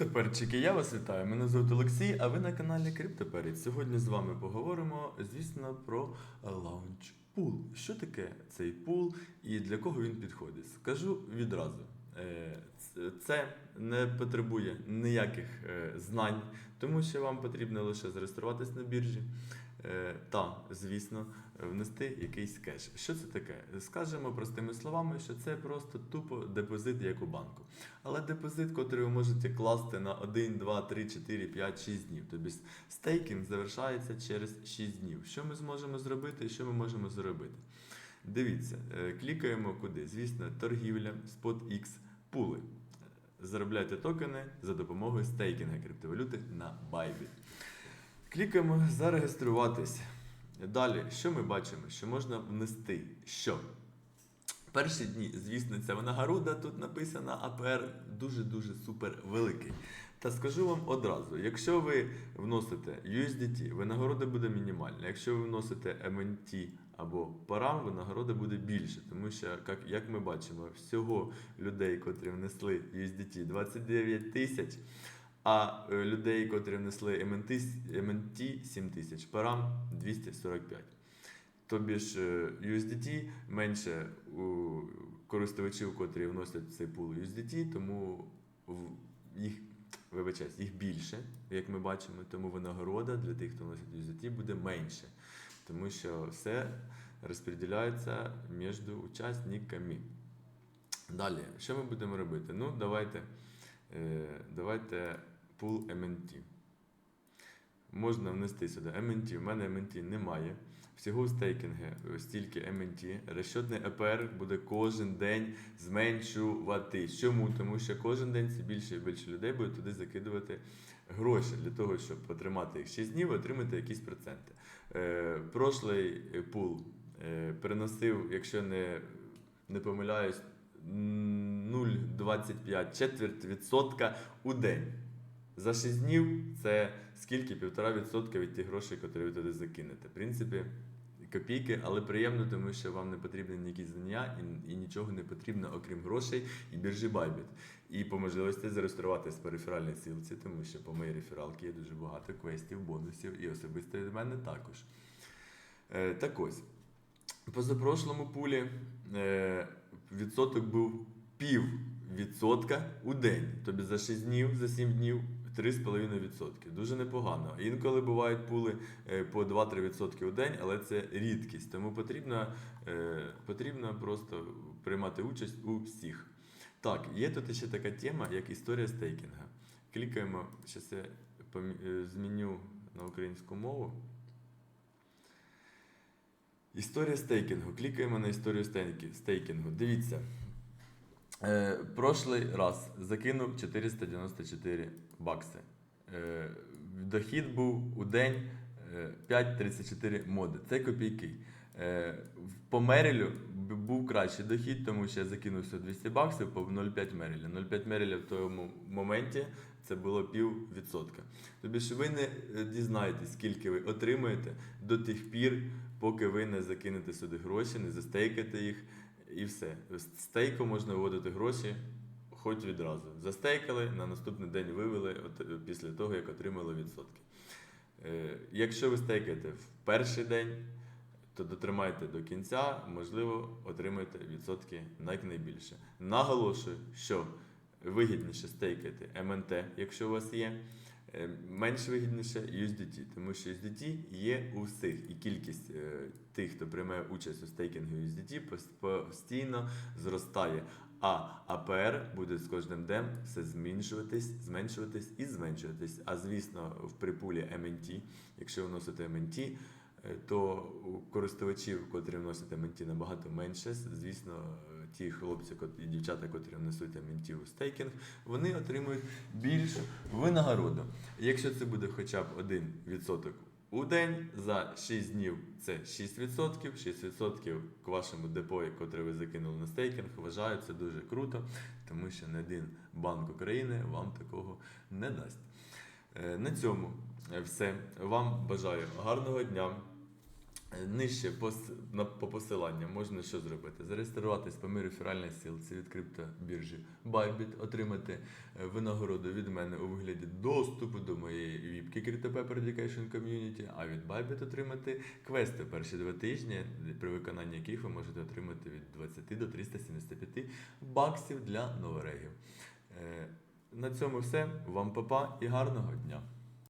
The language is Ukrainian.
Криптоперчики, я вас вітаю. Мене звуть Олексій, а ви на каналі Криптоперець. Сьогодні з вами поговоримо, звісно, про лаунч пул. Що таке цей пул і для кого він підходить? Скажу відразу. Е, Це не потребує ніяких е, знань, тому що вам потрібно лише зареєструватись на біржі та, звісно, внести якийсь кеш. Що це таке? Скажемо простими словами, що це просто тупо депозит, як у банку. Але депозит, котрий ви можете класти на 1, 2, 3, 4, 5, 6 днів. Тобто стейкінг завершається через 6 днів. Що ми зможемо зробити і що ми можемо зробити? Дивіться, е, клікаємо куди? Звісно, торгівля, SpotX, пули. Заробляйте токени за допомогою стейкінга криптовалюти на Bybit. Клікаємо зареєструватись. Далі, що ми бачимо? Що можна внести? Що? Перші дні, звісно, ця винагорода тут написана, АПР дуже-дуже супер великий. Та скажу вам одразу: якщо ви вносите USDT, винагорода буде мінімальна. Якщо ви вносите MNT або парам, винагорода буде більше. Тому що, як, як ми бачимо, всього людей, котрі внесли USDT 29 тисяч, а е, людей, котрі внесли MNT, с- MNT 7 тисяч, парам 245. Тобі ж е, USDT менше у користувачів, котрі вносять цей пул USDT, тому їх, вибачаюсь, їх більше, як ми бачимо, тому винагорода для тих, хто вносить USDT, буде менше. Тому що все розподіляється між учасниками. Далі, що ми будемо робити? Ну, давайте, давайте пул MNT. Можна внести сюди MNT. У мене MNT немає. Всього стейкінги е, стільки MNT. Розчетний АПР буде кожен день зменшуватись. Чому? Тому що кожен день все більше і більше людей буде туди закидувати гроші для того, щоб отримати їх 6 днів отримати якісь проценти. Е, прошлий е, пул е, переносив, якщо не, не помиляюсь, 0,25 четверть відсотка у день. За 6 днів це скільки? Півтора відсотка від тих грошей, які ви туди закинете. В принципі, копійки, але приємно, тому що вам не потрібні ніякі знання і, і нічого не потрібно, окрім грошей і біржі Bybit. І по можливості зареєструватись по реферальній силці, тому що по моїй рефералці є дуже багато квестів, бонусів і особисто від мене також. Е, так ось. Позапрошлому пулі е, відсоток був пів відсотка у день. Тобі за 6 днів, за 7 днів 3,5%. Дуже непогано. Інколи бувають пули е, по 2-3% у день, але це рідкість. Тому потрібно, е, потрібно просто приймати участь у всіх. Так, є тут ще така тема, як історія стейкінга. Клікаємо, зараз я е, зміню на українську мову. Історія стейкінгу. Клікаємо на історію стейкінгу. Дивіться. Е, прошлий раз закинув 494 бакси. Е, дохід був у день е, 5,34 моди. Це копійки. Е, по Мерілю був кращий дохід, тому що я закинув 200 баксів по 0,5 Меріля. 0,5 Меріля в тому моменті це було пів відсотка. Тобі ж ви не е, дізнаєтесь, скільки ви отримуєте до тих пір, поки ви не закинете сюди гроші, не застейкаєте їх. І все. З стейку можна виводити гроші хоч відразу. Застейкали, на наступний день вивели от, після того, як отримали відсотки. Е, якщо ви стейкаєте в перший день, то дотримайте до кінця, можливо, отримаєте відсотки найбільше. Наголошую, що вигідніше стейкати МНТ, якщо у вас є. Е, Менш вигідніше USDT, тому що USDT є у всіх, і кількість е, тих, хто приймає участь у стейкінгу USDT, постійно зростає. А АПР буде з кожним днем все зменшуватись, зменшуватись і зменшуватись. А звісно, в припулі MNT, якщо ви вносите MNT, е, то у користувачів, котрі вносять MNT, набагато менше. Звісно, е, ті хлопці і дівчата, котрі внесуть MNT у стейкінг, вони отримують більшу винагороду. Якщо це буде хоча б 1% у день, за 6 днів це 6%, 6% к вашому депо, котре ви закинули на стейкінг, вважаю це дуже круто, тому що не один банк України вам такого не дасть. Е, На цьому е, все. Вам бажаю гарного дня. Нижче по, по посиланням можна що зробити? Зареєструватись по мирі феральної сілці від криптобіржі Bybit, отримати е, винагороду від мене у вигляді доступу до моєї віпки CryptoPaper Education Community, а від Bybit отримати квести перші два тижні, при виконанні яких ви можете отримати від 20 до 375 баксів для новорегів. Е, На цьому все. Вам папа і гарного дня!